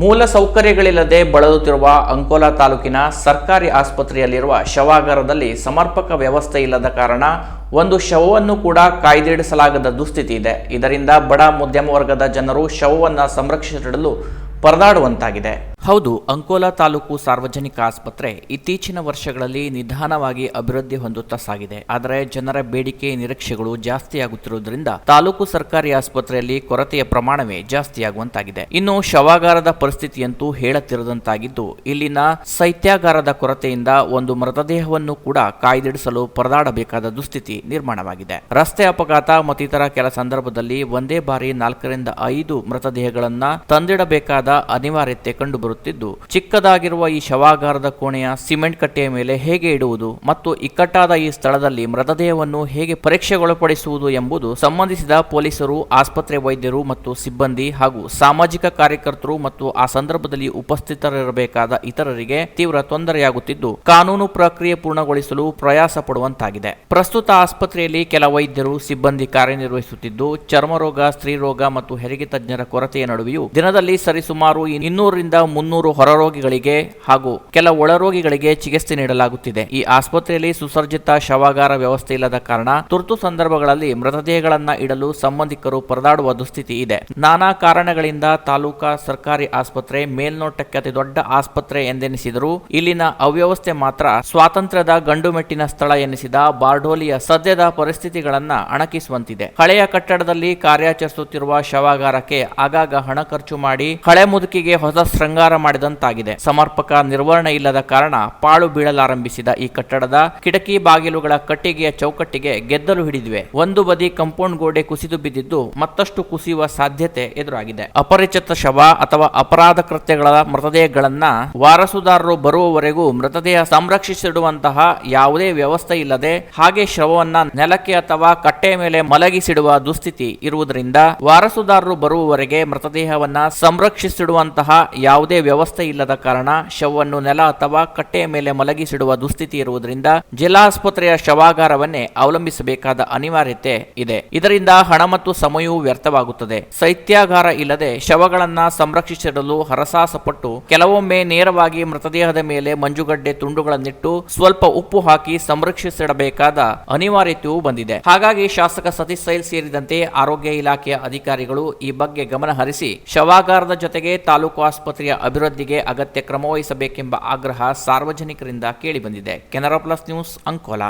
ಮೂಲ ಸೌಕರ್ಯಗಳಿಲ್ಲದೆ ಬಳಲುತ್ತಿರುವ ಅಂಕೋಲಾ ತಾಲೂಕಿನ ಸರ್ಕಾರಿ ಆಸ್ಪತ್ರೆಯಲ್ಲಿರುವ ಶವಾಗಾರದಲ್ಲಿ ಸಮರ್ಪಕ ವ್ಯವಸ್ಥೆ ಇಲ್ಲದ ಕಾರಣ ಒಂದು ಶವವನ್ನು ಕೂಡ ಕಾಯ್ದಿರಿಸಲಾಗದ ದುಸ್ಥಿತಿ ಇದೆ. ಇದರಿಂದ ಬಡ ಮಧ್ಯಮ ವರ್ಗದ ಜನರು ಶವವನ್ನು ಸಂರಕ್ಷಿಸಿಡಲು ಪರದಾಡುವಂತಾಗಿದೆ. ಹೌದು, ಅಂಕೋಲಾ ತಾಲೂಕು ಸಾರ್ವಜನಿಕ ಆಸ್ಪತ್ರೆ ಇತ್ತೀಚಿನ ವರ್ಷಗಳಲ್ಲಿ ನಿಧಾನವಾಗಿ ಅಭಿವೃದ್ಧಿ ಹೊಂದುತ್ತಾ ಸಾಗಿದೆ. ಆದರೆ ಜನರ ಬೇಡಿಕೆ, ನಿರೀಕ್ಷೆಗಳು ಜಾಸ್ತಿಯಾಗುತ್ತಿರುವುದರಿಂದ ತಾಲೂಕು ಸರ್ಕಾರಿ ಆಸ್ಪತ್ರೆಯಲ್ಲಿ ಕೊರತೆಯ ಪ್ರಮಾಣವೇ ಜಾಸ್ತಿಯಾಗುವಂತಾಗಿದೆ ಇನ್ನು ಶವಾಗಾರದ ಪರಿಸ್ಥಿತಿಯಂತೂ ಹೇಳುತ್ತಿರದಂತಾಗಿದ್ದು, ಇಲ್ಲಿನ ಶೈತ್ಯಾಗಾರದ ಕೊರತೆಯಿಂದ ಒಂದು ಮೃತದೇಹವನ್ನು ಕೂಡ ಕಾಯ್ದಿಡಿಸಲು ಪರದಾಡಬೇಕಾದ ದುಸ್ಥಿತಿ ನಿರ್ಮಾಣವಾಗಿದೆ. ರಸ್ತೆ ಅಪಘಾತ ಮತ್ತಿತರ ಕೆಲ ಸಂದರ್ಭದಲ್ಲಿ ಒಂದೇ ಬಾರಿ ನಾಲ್ಕರಿಂದ ಐದು ಮೃತದೇಹಗಳನ್ನ ತಂದಿಡಬೇಕಾದ ಅನಿವಾರ್ಯತೆ ಕಂಡುಬರುತ್ತಿದ್ದು ಚಿಕ್ಕದಾಗಿರುವ ಈ ಶವಾಗಾರದ ಕೋಣೆಯ ಸಿಮೆಂಟ್ ಕಟ್ಟೆಯ ಮೇಲೆ ಹೇಗೆ ಇಡುವುದು ಮತ್ತು ಇಕ್ಕಟ್ಟಾದ ಈ ಸ್ಥಳದಲ್ಲಿ ಮೃತದೇಹವನ್ನು ಹೇಗೆ ಪರೀಕ್ಷೆಗೊಳಪಡಿಸುವುದು ಎಂಬುದು ಸಂಬಂಧಿಸಿದ ಪೊಲೀಸರು, ಆಸ್ಪತ್ರೆ ವೈದ್ಯರು ಮತ್ತು ಸಿಬ್ಬಂದಿ ಹಾಗೂ ಸಾಮಾಜಿಕ ಕಾರ್ಯಕರ್ತರು ಮತ್ತು ಆ ಸಂದರ್ಭದಲ್ಲಿ ಉಪಸ್ಥಿತರಿರಬೇಕಾದ ಇತರರಿಗೆ ತೀವ್ರ ತೊಂದರೆಯಾಗುತ್ತಿದ್ದು, ಕಾನೂನು ಪ್ರಕ್ರಿಯೆ ಪೂರ್ಣಗೊಳಿಸಲು ಪ್ರಯಾಸ ಪಡುವಂತಾಗಿದೆ. ಪ್ರಸ್ತುತ ಆಸ್ಪತ್ರೆಯಲ್ಲಿ ಕೆಲ ವೈದ್ಯರು, ಸಿಬ್ಬಂದಿ ಕಾರ್ಯನಿರ್ವಹಿಸುತ್ತಿದ್ದು, ಚರ್ಮರೋಗ, ಸ್ತ್ರೀರೋಗ ಮತ್ತು ಹೆರಿಗೆ ತಜ್ಞರ ಕೊರತೆಯ ನಡುವೆಯೂ ದಿನದಲ್ಲಿ ಸರಿಸುಮಾರು ಇನ್ನೂರರಿಂದ ಮುನ್ನೂರು ಹೊರರೋಗಿಗಳಿಗೆ ಹಾಗೂ ಕೆಲ ಒಳರೋಗಿಗಳಿಗೆ ಚಿಕಿತ್ಸೆ ನೀಡಲಾಗುತ್ತಿದೆ. ಈ ಆಸ್ಪತ್ರೆಯಲ್ಲಿ ಸುಸರ್ಜಿತ ಶವಾಗಾರ ವ್ಯವಸ್ಥೆ ಇಲ್ಲದ ಕಾರಣ ತುರ್ತು ಸಂದರ್ಭಗಳಲ್ಲಿ ಮೃತದೇಹಗಳನ್ನ ಇಡಲು ಸಂಬಂಧಿಕರು ಪರದಾಡುವ ದುಸ್ಥಿತಿ ಇದೆ. ನಾನಾ ಕಾರಣಗಳಿಂದ ತಾಲೂಕಾ ಸರ್ಕಾರಿ ಆಸ್ಪತ್ರೆ ಮೇಲ್ನೋಟಕ್ಕೆ ಅತಿ ದೊಡ್ಡ ಆಸ್ಪತ್ರೆ ಎಂದೆನಿಸಿದರೂ ಇಲ್ಲಿನ ಅವ್ಯವಸ್ಥೆ ಮಾತ್ರ ಸ್ವಾತಂತ್ರ್ಯದ ಗಂಡುಮೆಟ್ಟಿನ ಸ್ಥಳ ಎನಿಸಿದ ಬಾರ್ಡೋಲಿಯ ಸದ್ಯದ ಪರಿಸ್ಥಿತಿಗಳನ್ನ ಅಣಕಿಸುವಂತಿದೆ. ಹಳೆಯ ಕಟ್ಟಡದಲ್ಲಿ ಕಾರ್ಯಾಚರಿಸುತ್ತಿರುವ ಶವಾಗಾರಕ್ಕೆ ಆಗಾಗ ಹಣ ಖರ್ಚು ಮಾಡಿ ಹಳೆ ಮುದುಕಿಗೆ ಹೊಸ ಶೃಂಗಾರ ಮಾಡಿದಂತಾಗಿದೆ. ಸಮರ್ಪಕ ನಿರ್ವಹಣೆ ಇಲ್ಲದ ಕಾರಣ ಪಾಳು ಬೀಳಲಾರಂಭಿಸಿದ ಈ ಕಟ್ಟಡದ ಕಿಟಕಿ ಬಾಗಿಲುಗಳ ಕಟ್ಟಿಗೆಯ ಚೌಕಟ್ಟಿಗೆ ಗೆದ್ದಲು ಹಿಡಿದಿವೆ. ಒಂದು ಬದಿ ಕಂಪೌಂಡ್ ಗೋಡೆ ಕುಸಿದು ಬಿದ್ದಿದ್ದು ಮತ್ತಷ್ಟು ಕುಸಿಯುವ ಸಾಧ್ಯತೆ ಎದುರಾಗಿದೆ. ಅಪರಿಚಿತ ಶವ ಅಥವಾ ಅಪರಾಧ ಕೃತ್ಯಗಳ ಮೃತದೇಹಗಳನ್ನ ವಾರಸುದಾರರು ಬರುವವರೆಗೂ ಮೃತದೇಹ ಸಂರಕ್ಷಿಸಿಡುವಂತಹ ಯಾವುದೇ ವ್ಯವಸ್ಥೆ ಇಲ್ಲದೆ ಹಾಗೆ ಶವವನ್ನ ನೆಲಕ್ಕೆ ಅಥವಾ ಕಟ್ಟೆಯ ಮೇಲೆ ಮಲಗಿಸಿಡುವ ದುಸ್ಥಿತಿ ಇರುವುದರಿಂದ ವಾರಸುದಾರರು ಬರುವವರೆಗೆ ಮೃತದೇಹವನ್ನ ಸಂರಕ್ಷಿಸಿಡುವಂತಹ ಯಾವುದೇ ವ್ಯವಸ್ಥೆ ಇಲ್ಲದ ಕಾರಣ ಶವವನ್ನು ನೆಲ ಅಥವಾ ಕಟ್ಟೆಯ ಮೇಲೆ ಮಲಗಿಸಿಡುವ ದುಸ್ಥಿತಿ ಇರುವುದರಿಂದ ಜಿಲ್ಲಾಸ್ಪತ್ರೆಯ ಶವಾಗಾರವನ್ನೇ ಅವಲಂಬಿಸಬೇಕಾದ ಅನಿವಾರ್ಯತೆ ಇದೆ. ಇದರಿಂದ ಹಣ ಮತ್ತು ಸಮಯವೂ ವ್ಯರ್ಥವಾಗುತ್ತದೆ. ಶೈತ್ಯಾಗಾರ ಇಲ್ಲದೆ ಶವಗಳನ್ನ ಸಂರಕ್ಷಿಸಿಡಲು ಹರಸಾಸಪಟ್ಟು ಕೆಲವೊಮ್ಮೆ ನೇರವಾಗಿ ಮೃತದೇಹದ ಮೇಲೆ ಮಂಜುಗಡ್ಡೆ ತುಂಡುಗಳನ್ನಿಟ್ಟು ಸ್ವಲ್ಪ ಉಪ್ಪು ಹಾಕಿ ಸಂರಕ್ಷಿಸಿಡಬೇಕಾದ ಅನಿವಾರ್ಯತೆಯೂ ಬಂದಿದೆ. ಹಾಗಾಗಿ ಶಾಸಕ ಸತೀಶ್ ಸೈಲ್ ಸೇರಿದಂತೆ ಆರೋಗ್ಯ ಇಲಾಖೆಯ ಅಧಿಕಾರಿಗಳು ಈ ಬಗ್ಗೆ ಗಮನ ಹರಿಸಿ ಶವಾಗಾರದ ಜೊತೆಗೆ ತಾಲೂಕು ಆಸ್ಪತ್ರೆಯ ಅಭಿವೃದ್ಧಿಗೆ ಅಗತ್ಯ ಕ್ರಮವಹಿಸಬೇಕೆಂಬ ಆಗ್ರಹ ಸಾರ್ವಜನಿಕರಿಂದ ಕೇಳಿಬಂದಿದೆ. Canara plus news Ankola.